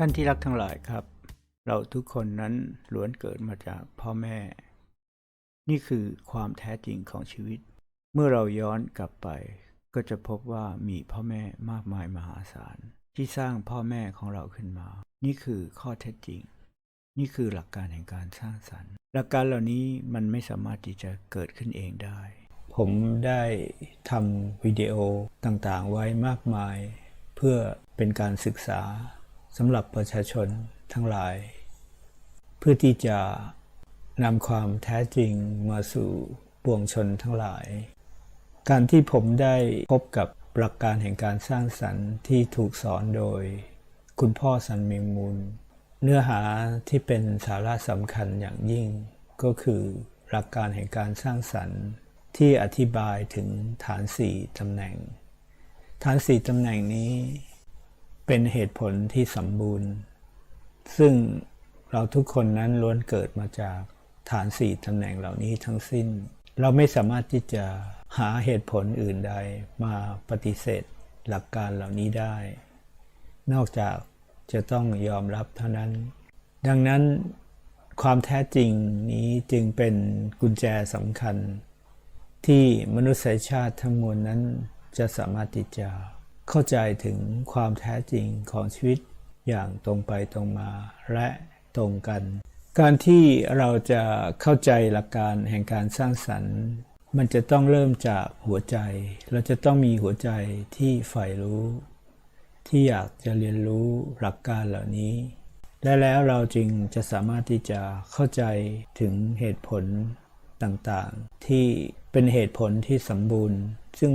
ท่านที่รักทั้งหลายครับ เราทุกคนนั้นล้วนเกิดมาจากพ่อแม่ นี่คือความแท้จริงของชีวิต เมื่อเราย้อนกลับไป ก็จะพบว่ามีพ่อแม่มากมายมหาศาล ที่สร้างพ่อแม่ของเราขึ้นมา นี่คือข้อเท็จจริง นี่คือหลักการแห่งการสร้างสรรค์ หลักการเหล่านี้มันไม่สามารถที่จะเกิดขึ้นเองได้ ผมได้ทำวิดีโอต่างๆไว้มากมาย เพื่อเป็นการศึกษา สำหรับประชาชนทั้งหลาย เพื่อที่จะนำความแท้จริงมาสู่ปวงชนทั้งหลาย การที่ผมได้พบกับหลักการแห่งการสร้างสรรค์ที่ถูกสอนโดย คุณพ่อสันเมงมูล เนื้อหาที่เป็นสาระสำคัญอย่างยิ่ง ก็คือหลักการแห่งการสร้างสรรค์ที่อธิบายถึงฐานสี่ตำแหน่ง ฐานสี่ตำแหน่งนี้ เป็นเหตุผลที่สมบูรณ์ ซึ่งเราทุกคนนั้นล้วนเกิดมาจากฐานสี่ตำแหน่งเหล่านี้ทั้งสิ้น เราไม่สามารถที่จะหาเหตุผลอื่นใดมาปฏิเสธหลักการเหล่านี้ได้ นอกจากจะต้องยอมรับเท่านั้น ดังนั้นความแท้จริงนี้จึงเป็นกุญแจสำคัญ ที่มนุษยชาติทั้งมวลนั้นจะสามารถที่จะ เข้าใจถึงความแท้จริงของชีวิตอย่างตรงไปตรงมาและตรงกัน การที่เราจะเข้าใจหลักการแห่งการสร้างสรรค์ มันจะต้องเริ่มจากหัวใจ เราจะต้องมีหัวใจที่ใฝ่รู้ ที่อยากจะเรียนรู้หลักการเหล่านี้ และแล้วเราจึงจะสามารถที่จะเข้าใจถึงเหตุผลต่างๆ ที่เป็นเหตุผลที่สมบูรณ์ ซึ่ง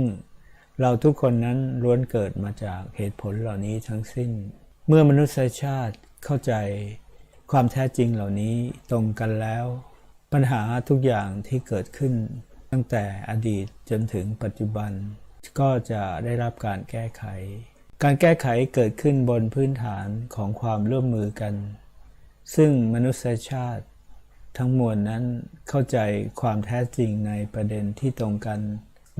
เราทุกคนนั้นล้วนเกิดมาจากเหตุผลเหล่านี้ทั้งสิ้น เมื่อมนุษยชาติเข้าใจความแท้จริงเหล่านี้ตรงกันแล้ว ปัญหาทุกอย่างที่เกิดขึ้น ตั้งแต่อดีตจนถึงปัจจุบัน ก็จะได้รับการแก้ไข การแก้ไขเกิดขึ้นบนพื้นฐานของความร่วมมือกัน ซึ่งมนุษยชาติทั้งมวลนั้นเข้าใจความแท้จริงในประเด็นที่ตรงกัน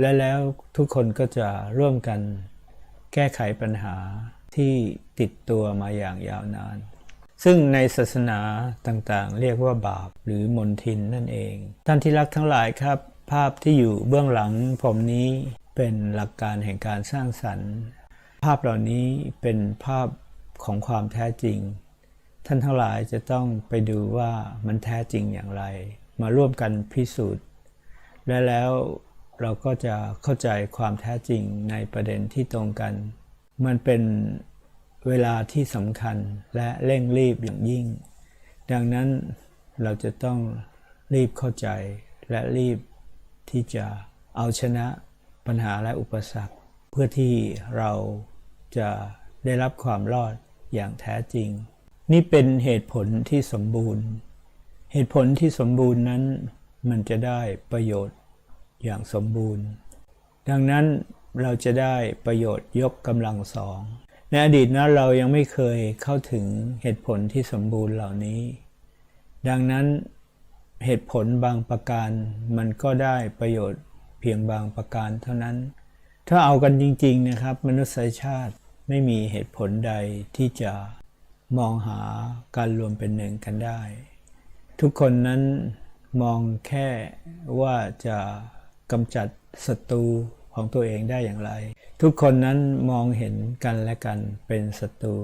และแล้วทุกคนก็จะร่วมกันแก้ไขปัญหาที่ติดตัวมาอย่างยาวนาน ซึ่งในศาสนาต่างๆ เรียกว่าบาปหรือมนทินนั่นเอง ท่านที่รักทั้งหลายครับ ภาพที่อยู่เบื้องหลังผมนี้เป็นหลักการแห่งการสร้างสรรค์ ภาพเหล่านี้เป็นภาพของความแท้จริง ท่านทั้งหลายจะต้องไปดูว่ามันแท้จริงอย่างไร มาร่วมกันพิสูจน์ และแล้ว เราก็จะเข้าใจความแท้จริงในประเด็นที่ตรงกัน มันเป็นเวลาที่สำคัญและเร่งรีบอย่างยิ่ง ดังนั้นเราจะต้องรีบเข้าใจและรีบที่จะเอาชนะปัญหาและอุปสรรค เพื่อที่เราจะได้รับความรอดอย่างแท้จริง นี่เป็นเหตุผลที่สมบูรณ์ เหตุผลที่สมบูรณ์นั้น มันจะได้ประโยชน์ อย่างสมบูรณ์ ดังนั้นเราจะได้ประโยชน์ยกกำลังสอง ในอดีตนะเรายังไม่เคยเข้าถึงเหตุผลที่สมบูรณ์เหล่านี้ ดังนั้นเหตุผลบางประการมันก็ได้ประโยชน์เพียงบางประการเท่านั้น ถ้าเอากันจริง ๆนะครับ มนุษยชาติไม่มีเหตุผลใดที่จะมองหาการรวมเป็นหนึ่งกันได้ ทุกคนนั้นมองแค่ว่าจะ กำจัดศัตรูของตัวเองได้อย่างไร ทุกคนนั้นมองเห็นกันและกันเป็นศัตรู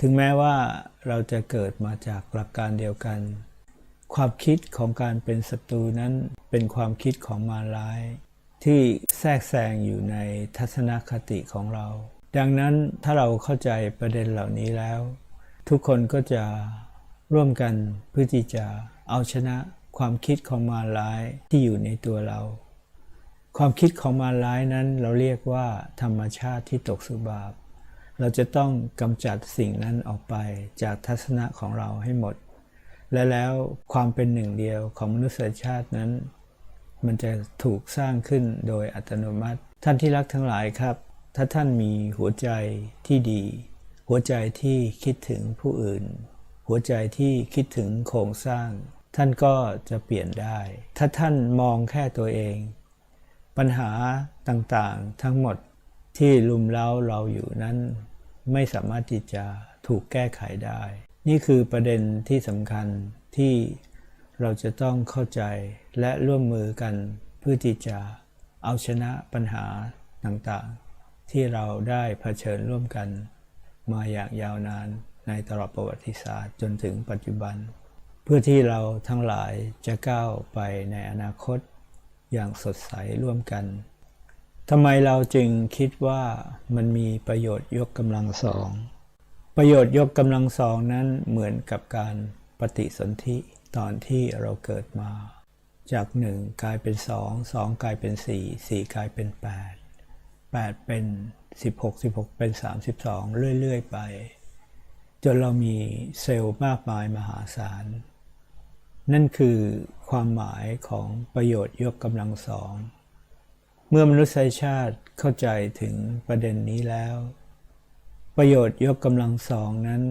ถึงแม้ว่าเราจะเกิดมาจากหลักการเดียวกัน ความคิดของการเป็นศัตรูนั้นเป็นความคิดของมารร้าย ที่แทรกแซงอยู่ในทัศนคติของเรา ดังนั้นถ้าเราเข้าใจประเด็นเหล่านี้แล้ว ทุกคนก็จะร่วมกันเพื่อที่จะเอาชนะ ความคิดของมารร้ายที่อยู่ในตัวเรา ความคิดของมารร้ายนั้นเราเรียกว่าธรรมชาติที่ตกสุบาปเราจะต้องกำจัดสิ่งนั้นออกไปจากทัศนะของเราให้หมด และแล้วความเป็นหนึ่งเดียวของมนุษยชาตินั้น มันจะถูกสร้างขึ้นโดยอัตโนมัติ ท่านที่รักทั้งหลายครับ ถ้าท่านมีหัวใจที่ดี หัวใจที่คิดถึงผู้อื่น หัวใจที่คิดถึงโครงสร้าง ท่านก็จะเปลี่ยนได้ ถ้าท่านมองแค่ตัวเอง ปัญหาต่างๆทั้งหมดที่ลุมเล้าเราอยู่นั้น ไม่สามารถที่จะถูกแก้ไขได้ นี่คือประเด็นที่สำคัญที่เราจะต้องเข้าใจและร่วมมือกันเพื่อที่จะเอาชนะปัญหาต่างๆ ที่เราได้เผชิญร่วมกัน มาอย่างยาวนานในตลอดประวัติศาสตร์จนถึงปัจจุบัน เพื่อที่เราทั้งหลายจะก้าวไปในอนาคตอย่างสดใสร่วมกันทำไมเราจึงคิดว่ามันมีประโยชน์ยกกำลังสอง ประโยชน์ยกกำลังสองนั้นเหมือนกับการปฏิสนธิตอนที่เราเกิดมา จากหนึ่งกลายเป็นสองสองกลายเป็นสี่สี่กลายเป็นแปดแปดเป็นสิบหกสิบหกเป็นสามสิบสองเรื่อย ๆ ไป จนเรามีเซลล์มากมายมหาศาล นั่นคือความหมายของประโยชน์ยกกำลังสอง เมื่อมนุษยชาติเข้าใจถึงประเด็นนี้แล้ว ประโยชน์ยกกำลังสองนั้น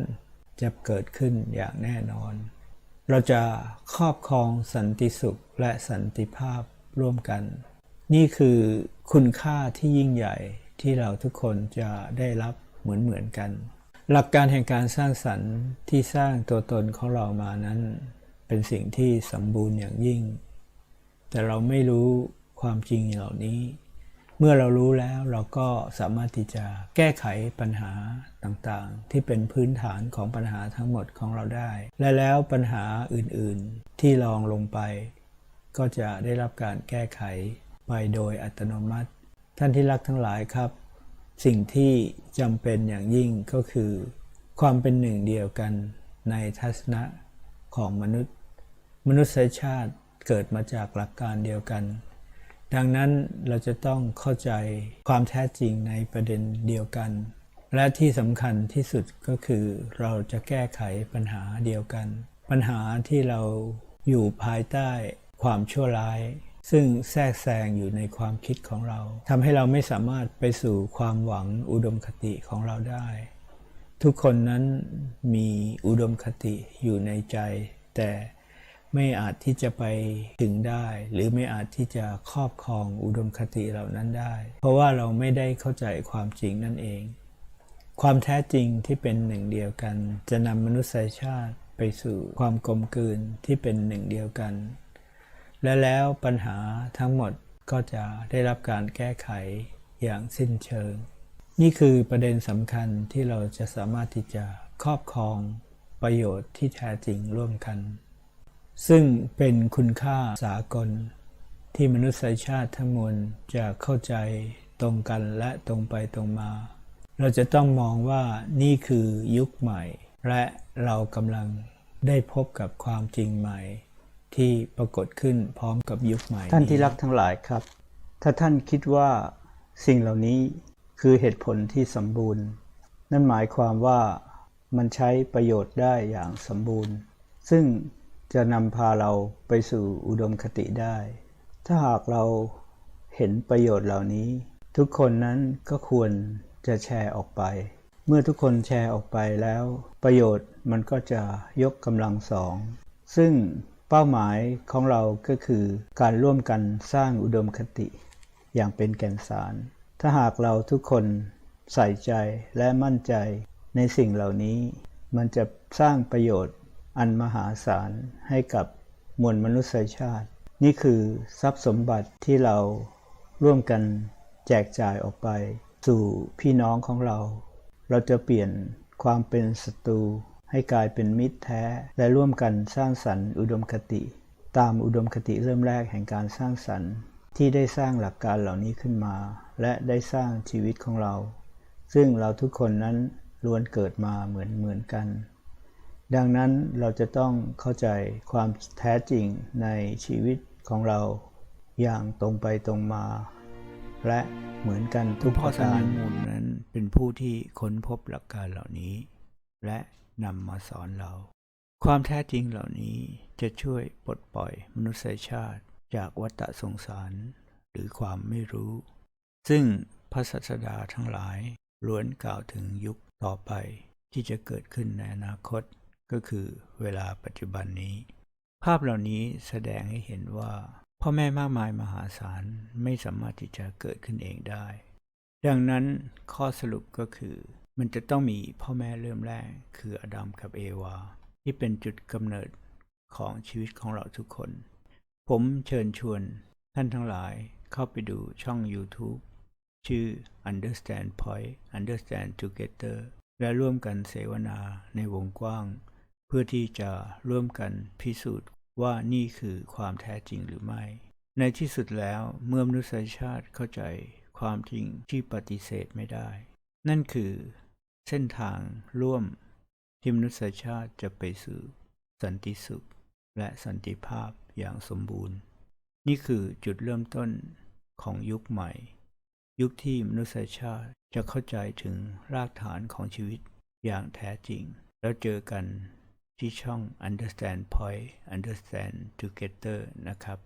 จะเกิดขึ้นอย่างแน่นอน เราจะครอบครองสันติสุขและสันติภาพร่วมกัน นี่คือคุณค่าที่ยิ่งใหญ่ที่เราทุกคนจะได้รับเหมือนเหมือนๆกัน หลักการแห่งการสร้างสรรค์ที่สร้างตัวตนของเรามานั้น เป็นสิ่งที่สมบูรณ์อย่างยิ่ง แต่เราไม่รู้ความจริงเหล่านี้ เมื่อเรารู้แล้วเราก็สามารถที่จะแก้ไขปัญหาต่างๆ ที่เป็นพื้นฐานของปัญหาทั้งหมดของเราได้ และแล้วปัญหาอื่นๆที่ลองลงไป ก็จะได้รับการแก้ไขไปโดยอัตโนมัติ ท่านที่รักทั้งหลายครับ สิ่งที่จำเป็นอย่างยิ่งก็คือ ความเป็นหนึ่งเดียวกันในทัศนะของมนุษย์ มนุษยชาติเกิดมาจากหลักการเดียวกัน ดังนั้นเราจะต้องเข้าใจความแท้จริงในประเด็นเดียวกัน และที่สำคัญที่สุดก็คือเราจะแก้ไขปัญหาเดียวกัน ปัญหาที่เราอยู่ภายใต้ความชั่วร้าย ซึ่งแทรกแซงอยู่ในความคิดของเราทำให้เราไม่สามารถไปสู่ความหวังอุดมคติของเราได้ ทุกคนนั้นมีอุดมคติอยู่ในใจ แต่ ไม่อาจที่จะไปถึงได้ หรือไม่อาจที่จะครอบครองอุดมคติเหล่านั้นได้ เพราะว่าเราไม่ได้เข้าใจความจริงนั่นเอง ความแท้จริงที่เป็นหนึ่งเดียวกัน จะนำมนุษยชาติไปสู่ความกลมกลืนที่เป็นหนึ่งเดียวกัน และแล้วปัญหาทั้งหมดก็จะได้รับการแก้ไขอย่างสิ้นเชิง นี่คือประเด็นสำคัญที่เราจะสามารถที่จะครอบครองประโยชน์ที่แท้จริงร่วมกัน ซึ่งเป็นคุณค่าสากล ที่มนุษยชาติทั้งมวลจะเข้าใจตรงกันและตรงไปตรงมา เราจะต้องมองว่านี่คือยุคใหม่ และเรากำลังได้พบกับความจริงใหม่ ที่ปรากฏขึ้นพร้อมกับยุคใหม่ ท่านที่รักทั้งหลายครับ ถ้าท่านคิดว่าสิ่งเหล่านี้คือเหตุผลที่สมบูรณ์ นั่นหมายความว่ามันใช้ประโยชน์ได้อย่างสมบูรณ์ ซึ่ง จะนำพาเราไปสู่อุดมคติได้ ถ้าหากเราเห็นประโยชน์เหล่านี้ ทุกคนนั้นก็ควรจะแชร์ออกไป เมื่อทุกคนแชร์ออกไปแล้ว ประโยชน์มันก็จะยกกำลังสอง ซึ่งเป้าหมายของเราก็คือการร่วมกันสร้างอุดมคติ อย่างเป็นแก่นสาร ถ้าหากเราทุกคนใส่ใจและมั่นใจในสิ่งเหล่านี้ มันจะสร้างประโยชน์ อันมหาศาลให้กับมวลมนุษยชาติ นี่คือทรัพย์สมบัติที่เราร่วมกันแจกจ่ายออกไป สู่พี่น้องของเรา เราจะเปลี่ยนความเป็นศัตรูให้กลายเป็นมิตรแท้และร่วมกันสร้างสรรค์อุดมคติ ตามอุดมคติเริ่มแรกแห่งการสร้างสรรค์ ที่ได้สร้างหลักการเหล่านี้ขึ้นมา และได้สร้างชีวิตของเรา ซึ่งเราทุกคนนั้นล้วนเกิดมาเหมือนเหมือนกัน ดังนั้นเราจะต้องเข้าใจความแท้จริงในชีวิตของเราอย่างตรงไปตรงมา และเหมือนกันทุกพ่ปอระสการมูลนั้นเป็นผู้ที่ค้นพบหลักการเหล่านี้ และนำมาสอนเรา ความแท้จริงเหล่านี้จะช่วยปลดปล่อยมนุษยชาติจากวัฏสงสาร หรือความไม่รู้ ซึ่งพระศาสดาทั้งหลายล้วนกล่าวถึงยุคต่อไปที่จะเกิดขึ้นในอนาคต ก็คือเวลาปัจจุบันนี้ ภาพเหล่านี้แสดงให้เห็นว่าพ่อแม่มากมายมหาศาลไม่สามารถที่จะเกิดขึ้นเองได้ ดังนั้นข้อสรุปก็คือมันจะต้องมีพ่อแม่เริ่มแรก คืออดัมกับเอวา ที่เป็นจุดกำเนิดของชีวิตของเราทุกคน ผมเชิญชวนท่านทั้งหลายเข้าไปดูช่อง YouTube ชื่อ Understand Point Understand Together และร่วมกันเสวนาในวงกว้าง พื่อที่จะร่วมกันพิสูจน์ว่านี่คือความแท้จริงหรือไม่ ในที่สุดแล้วเมื่อมนุษยชาติเข้าใจความจริงที่ปฏิเสธไม่ได้ นั่นคือเส้นทางร่วมที่มนุษยชาติจะไปสู่สันติสุข และสันติภาพอย่างสมบูรณ์ นี่คือจุดเริ่มต้นของยุคใหม่ ยุคที่มนุษยชาติจะเข้าใจถึงรากฐานของชีวิตอย่างแท้จริง แล้วเจอกัน ที่ช่อง Understand Point Understand Together นะครับ